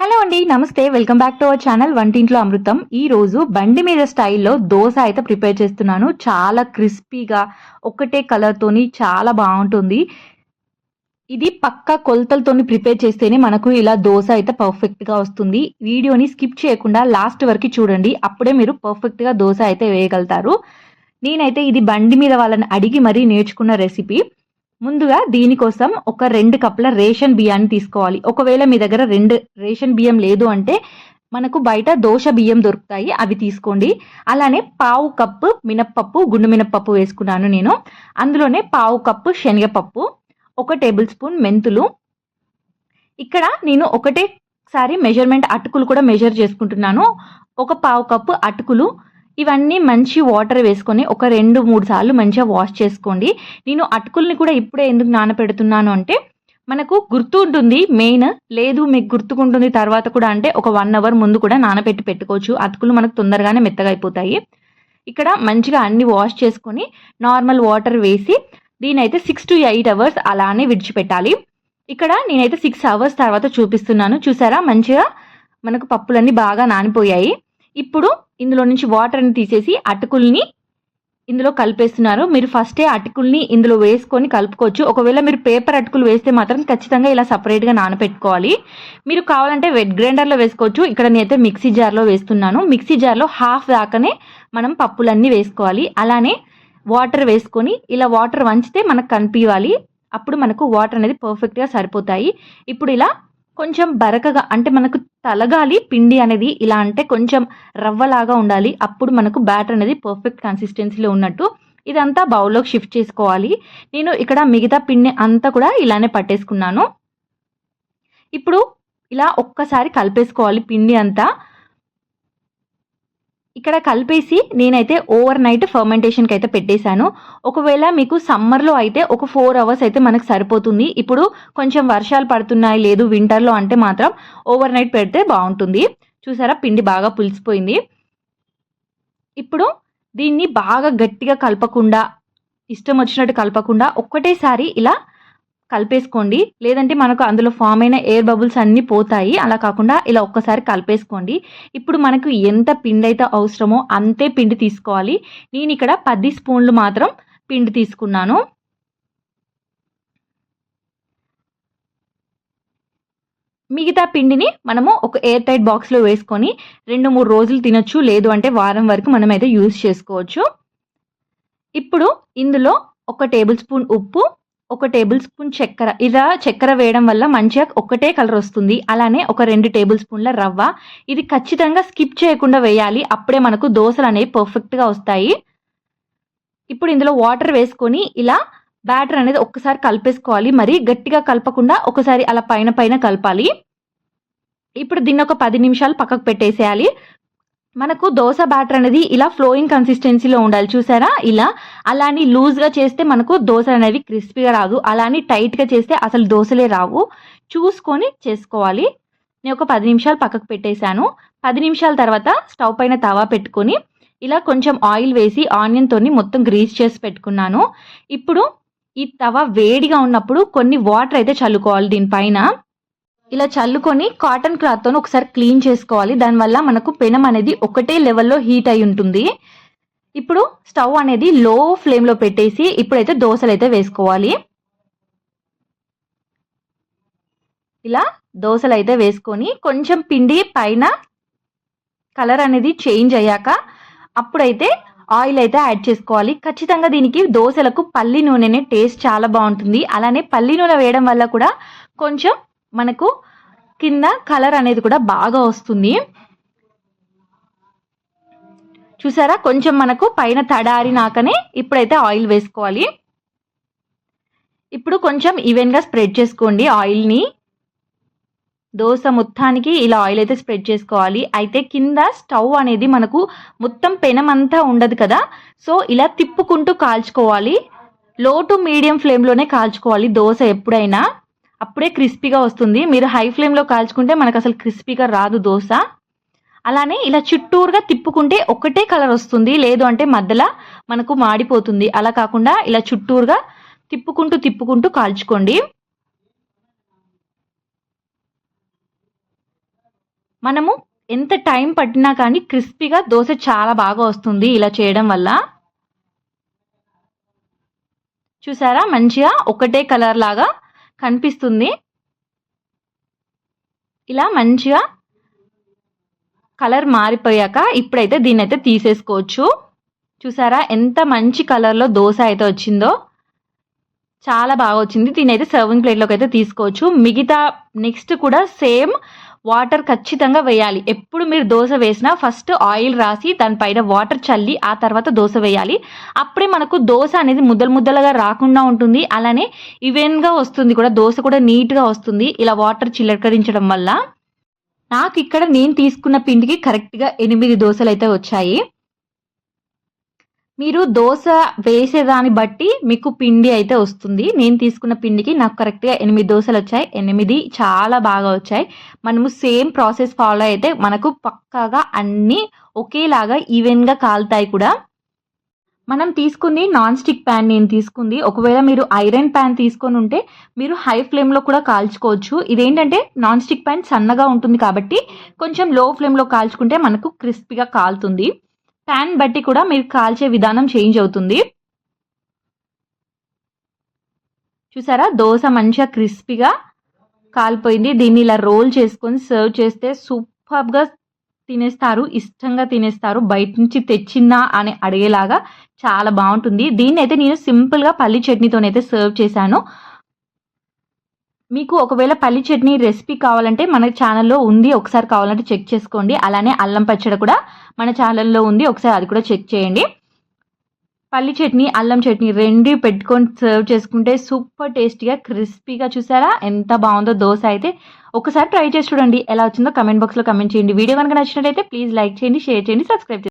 Hello అండి నమస్తే. Welcome back to our channel వంటింట్లో అమృతం. ఈ రోజు బండి మీద స్టైల్లో దోశ అయితే ప్రిపేర్ చేస్తున్నాను. చాలా క్రిస్పీగా ఒకటే కలర్తోని చాలా బాగుంటుంది. ఇది పక్క కొలతలతోని ప్రిపేర్ చేస్తేనే మనకు ఇలా దోశ అయితే పర్ఫెక్ట్గా వస్తుంది. వీడియోని స్కిప్ చేయకుండా లాస్ట్ వరకు చూడండి. అప్పుడే మీరు పర్ఫెక్ట్గా దోశ అయితే వేయగలుగుతారు. నేనైతే ఇది బండి మీద వాళ్ళని అడిగి మరీ నేర్చుకున్న రెసిపీ ముందుగా దీనికోసం ఒక రెండు కప్పుల రేషన్ బియ్యాన్ని తీసుకోవాలి. ఒకవేళ మీ దగ్గర రెండు రేషన్ బియ్యం లేదు అంటే మనకు బయట దోశ బియ్యం దొరుకుతాయి అవి తీసుకోండి. అలానే పావు కప్పు మినప్పప్పు గుండు మినప్పప్పు వేసుకున్నాను నేను. అందులోనే పావు కప్పు శనగపప్పు ఒక టేబుల్ స్పూన్ మెంతులు. ఇక్కడ నేను ఒకటేసారి మెజర్మెంట్ అటుకులు కూడా మెజర్ చేసుకుంటున్నాను. ఒక పావు కప్పు అటుకులు ఇవన్నీ మంచి వాటర్ వేసుకొని ఒక రెండు మూడు సార్లు మంచిగా వాష్ చేసుకోండి. నేను అటుకుల్ని కూడా ఇప్పుడే ఎందుకు నానపెడుతున్నాను అంటే మనకు గుర్తు ఉంటుంది మెయిన్ లేదు మీకు గుర్తుకుంటుంది తర్వాత కూడా అంటే ఒక వన్ అవర్ ముందు కూడా నానబెట్టి పెట్టుకోవచ్చు. అటుకులు మనకు తొందరగానే మెత్తగా అయిపోతాయి. ఇక్కడ మంచిగా అన్ని వాష్ చేసుకొని నార్మల్ వాటర్ వేసి దీనైతే సిక్స్ టు ఎయిట్ అవర్స్ అలానే విడిచిపెట్టాలి. ఇక్కడ నేనైతే సిక్స్ అవర్స్ తర్వాత చూపిస్తున్నాను. చూసారా? మంచిగా మనకు పప్పులన్నీ బాగా నానిపోయాయి. ఇప్పుడు ఇందులో నుంచి వాటర్ని తీసేసి అటుకుల్ని ఇందులో కలిపేస్తున్నారు. మీరు ఫస్టే అటుకుల్ని ఇందులో వేసుకొని కలుపుకోవచ్చు. ఒకవేళ మీరు పేపర్ అటుకులు వేస్తే మాత్రం ఖచ్చితంగా ఇలా సపరేట్గా నానపెట్టుకోవాలి. మీరు కావాలంటే వెట్ గ్రైండర్లో వేసుకోవచ్చు. ఇక్కడ నేనైతే మిక్సీ జార్లో వేస్తున్నాను. మిక్సీ జార్లో హాఫ్ దాకానే మనం పప్పులన్నీ వేసుకోవాలి. అలానే వాటర్ వేసుకొని ఇలా వాటర్ వంచితే మనకు కనిపించాలి అప్పుడు మనకు వాటర్ అనేది పర్ఫెక్ట్గా సరిపోతాయి. ఇప్పుడు ఇలా కొంచెం బరకగా అంటే మనకు తలగాలి పిండి అనేది ఇలా అంటే కొంచెం రవ్వలాగా ఉండాలి. అప్పుడు మనకు బ్యాటర్ అనేది పర్ఫెక్ట్ కన్సిస్టెన్సీలో ఉన్నట్టు ఇదంతా బౌల్లోకి షిఫ్ట్ చేసుకోవాలి. నేను ఇక్కడ మిగతా పిండి అంతా కూడా ఇలానే పట్టేసుకున్నాను. ఇప్పుడు ఇలా ఒక్కసారి కలిపేసుకోవాలి పిండి అంతా. ఇక్కడ కలిపేసి నేనైతే ఓవర్ నైట్ ఫర్మెంటేషన్కి అయితే పెట్టేశాను. ఒకవేళ మీకు సమ్మర్లో అయితే ఒక ఫోర్ అవర్స్ అయితే మనకు సరిపోతుంది. ఇప్పుడు కొంచెం వర్షాలు పడుతున్నాయి లేదు వింటర్లో అంటే మాత్రం ఓవర్ నైట్ పెడితే బాగుంటుంది. చూసారా పిండి బాగా పులిసిపోయింది. ఇప్పుడు దీన్ని బాగా గట్టిగా కలపకుండా ఇష్టం వచ్చినట్టు కలపకుండా ఒక్కటేసారి ఇలా కలిపేసుకోండి. లేదంటే మనకు అందులో ఫామ్ అయిన ఎయిర్ బబుల్స్ అన్నీ పోతాయి. అలా కాకుండా ఇలా ఒక్కసారి కలిపేసుకోండి. ఇప్పుడు మనకు ఎంత పిండి అయితే అవసరమో అంతే పిండి తీసుకోవాలి. నేను ఇక్కడ పది స్పూన్లు మాత్రం పిండి తీసుకున్నాను. మిగతా పిండిని మనము ఒక ఎయిర్ టైట్ బాక్స్లో వేసుకొని రెండు మూడు రోజులు తినొచ్చు. లేదు అంటే వారం వరకు మనం అయితే యూజ్ చేసుకోవచ్చు. ఇప్పుడు ఇందులో ఒక టేబుల్ స్పూన్ ఉప్పు ఒక టేబుల్ స్పూన్ చక్కెర. ఇలా చక్కెర వేయడం వల్ల మంచిగా ఒకటే కలర్ వస్తుంది. అలానే ఒక రెండు టేబుల్ స్పూన్ల రవ్వ. ఇది ఖచ్చితంగా స్కిప్ చేయకుండా వేయాలి. అప్పుడే మనకు దోశలు అనేవి పర్ఫెక్ట్గా వస్తాయి. ఇప్పుడు ఇందులో వాటర్ వేసుకొని ఇలా బ్యాటర్ అనేది ఒక్కసారి కలిపేసుకోవాలి. మరి గట్టిగా కలపకుండా ఒకసారి అలా పైన పైన కలపాలి. ఇప్పుడు దీన్ని ఒక పది నిమిషాలు పక్కకు పెట్టేసేయాలి. మనకు దోశ బ్యాటర్ అనేది ఇలా ఫ్లోయింగ్ కన్సిస్టెన్సీలో ఉండాలి. చూసారా? ఇలా అలాని లూజ్గా చేస్తే మనకు దోశ అనేవి క్రిస్పీగా రాదు. అలాని టైట్గా చేస్తే అసలు దోశలే రావు. చూసుకొని చేసుకోవాలి. నేను ఒక పది నిమిషాలు పక్కకు పెట్టేశాను. పది నిమిషాల తర్వాత స్టవ్ పైన తవా పెట్టుకొని ఇలా కొంచెం ఆయిల్ వేసి ఆనియన్తోని మొత్తం గ్రీస్ చేసి పెట్టుకున్నాను. ఇప్పుడు ఈ తవ వేడిగా ఉన్నప్పుడు కొన్ని వాటర్ అయితే చల్లుకోవాలి దీనిపైన. ఇలా చల్లుకొని కాటన్ క్లాత్తో ఒకసారి క్లీన్ చేసుకోవాలి. దానివల్ల మనకు పెనం అనేది ఒకటే లెవెల్లో హీట్ అయి ఉంటుంది. ఇప్పుడు స్టవ్ అనేది లో ఫ్లేమ్లో పెట్టేసి ఇప్పుడైతే దోశలు అయితే వేసుకోవాలి. ఇలా దోశలు అయితే వేసుకొని కొంచెం పిండి పైన కలర్ అనేది చేంజ్ అయ్యాక అప్పుడైతే ఆయిల్ అయితే యాడ్ చేసుకోవాలి. ఖచ్చితంగా దీనికి దోశలకు పల్లి నూనెనే టేస్ట్ చాలా బాగుంటుంది. అలానే పల్లి నూనె వేయడం వల్ల కూడా కొంచెం మనకు కింద కలర్ అనేది కూడా బాగా వస్తుంది. చూసారా? కొంచెం మనకు పైన తడారినాకనే ఇప్పుడైతే ఆయిల్ వేసుకోవాలి. ఇప్పుడు కొంచెం ఈవెన్గా స్ప్రెడ్ చేసుకోండి ఆయిల్ని. దోశ మొత్తానికి ఇలా ఆయిల్ అయితే స్ప్రెడ్ చేసుకోవాలి. అయితే కింద స్టవ్ అనేది మనకు మొత్తం పెనం అంతా ఉండదు కదా? సో ఇలా తిప్పుకుంటూ కాల్చుకోవాలి. లో టు మీడియం ఫ్లేమ్లోనే కాల్చుకోవాలి దోశ ఎప్పుడైనా. అప్పుడే క్రిస్పీగా వస్తుంది. మీరు హై ఫ్లేమ్లో కాల్చుకుంటే మనకు అసలు క్రిస్పీగా రాదు దోశ. అలానే ఇలా చుట్టూరుగా తిప్పుకుంటే ఒకటే కలర్ వస్తుంది. లేదు అంటే మధ్యలో మనకు మాడిపోతుంది. అలా కాకుండా ఇలా చుట్టూరుగా తిప్పుకుంటూ తిప్పుకుంటూ కాల్చుకోండి. మనము ఎంత టైం పట్టినా కానీ క్రిస్పీగా దోశ చాలా బాగా వస్తుంది ఇలా చేయడం వల్ల. చూసారా? మంచిగా ఒకటే కలర్ లాగా కనిపిస్తుంది. ఇలా మంచిగా కలర్ మారిపోయాక ఇప్పుడైతే దీన్ని అయితే తీసేసుకోవచ్చు. చూసారా ఎంత మంచి కలర్లో దోశ అయితే వచ్చిందో. చాలా బాగా వచ్చింది. దీని అయితే సర్వింగ్ ప్లేట్లోకి అయితే తీసుకోవచ్చు. మిగతా నెక్స్ట్ కూడా సేమ్ వాటర్ ఖచ్చితంగా వేయాలి. ఎప్పుడు మీరు దోశ వేసినా ఫస్ట్ ఆయిల్ రాసి దానిపైన వాటర్ చల్లి ఆ తర్వాత దోశ వేయాలి. అప్పుడే మనకు దోశ అనేది ముద్దలు ముద్దలుగా రాకుండా ఉంటుంది. అలానే ఈవెన్గా వస్తుంది కూడా దోశ కూడా నీట్గా వస్తుంది. ఇలా వాటర్ చిల్లకరించడం వల్ల నాకు ఇక్కడ నేను తీసుకున్న పిండికి కరెక్ట్గా ఎనిమిది దోశలు అయితే వచ్చాయి. మీరు దోశ వేసేదాన్ని బట్టి మీకు పిండి అయితే వస్తుంది. నేను తీసుకున్న పిండికి నాకు కరెక్ట్గా ఎనిమిది దోశలు వచ్చాయి. ఎనిమిది చాలా బాగా వచ్చాయి. మనము సేమ్ ప్రాసెస్ ఫాలో అయితే మనకు పక్కాగా అన్నీ ఒకేలాగా ఈవెన్గా కాలుతాయి కూడా. మనం తీసుకుంది నాన్ స్టిక్ ప్యాన్ నేను తీసుకుంది. ఒకవేళ మీరు ఐరన్ ప్యాన్ తీసుకొని ఉంటే మీరు హై ఫ్లేమ్లో కూడా కాల్చుకోవచ్చు. ఇదేంటంటే నాన్ స్టిక్ ప్యాన్ సన్నగా ఉంటుంది కాబట్టి కొంచెం లో ఫ్లేమ్లో కాల్చుకుంటే మనకు క్రిస్పీగా కాలుతుంది. ప్యాన్ బట్టి కూడా మీరు కాల్చే విధానం చేంజ్ అవుతుంది. చూసారా? దోశ మంచిగా క్రిస్పీగా కాలిపోయింది. దీన్ని ఇలా రోల్ చేసుకొని సర్వ్ చేస్తే సూపర్గా తినేస్తారు. ఇష్టంగా తినేస్తారు. బయట నుంచి తెచ్చిందా అని అడిగేలాగా చాలా బాగుంటుంది. దీన్ని అయితే నేను సింపుల్గా పల్లి చట్నీతోనైతే సర్వ్ చేశాను. మీకు ఒకవేళ పల్లి చట్నీ రెసిపీ కావాలంటే మన ఛానల్లో ఉంది ఒకసారి కావాలంటే చెక్ చేసుకోండి. అలానే అల్లం పచ్చడి కూడా మన ఛానల్లో ఉంది ఒకసారి అది కూడా చెక్ చేయండి. పల్లి చట్నీ అల్లం చట్నీ రెండు పెట్టుకొని సర్వ్ చేసుకుంటే సూపర్ టేస్టీగా క్రిస్పీగా చూసారా? ఎంత బాగుందో దోశ అయితే. ఒకసారి ట్రై చేసి చూడండి ఎలా వచ్చిందో కమెంట్ బాక్స్లో కమెంట్ చేయండి. వీడియో కనుక నచ్చినట్లయితే ప్లీజ్ లైక్ చేయండి షేర్ చేయండి సబ్స్క్రైబ్ చేయండి.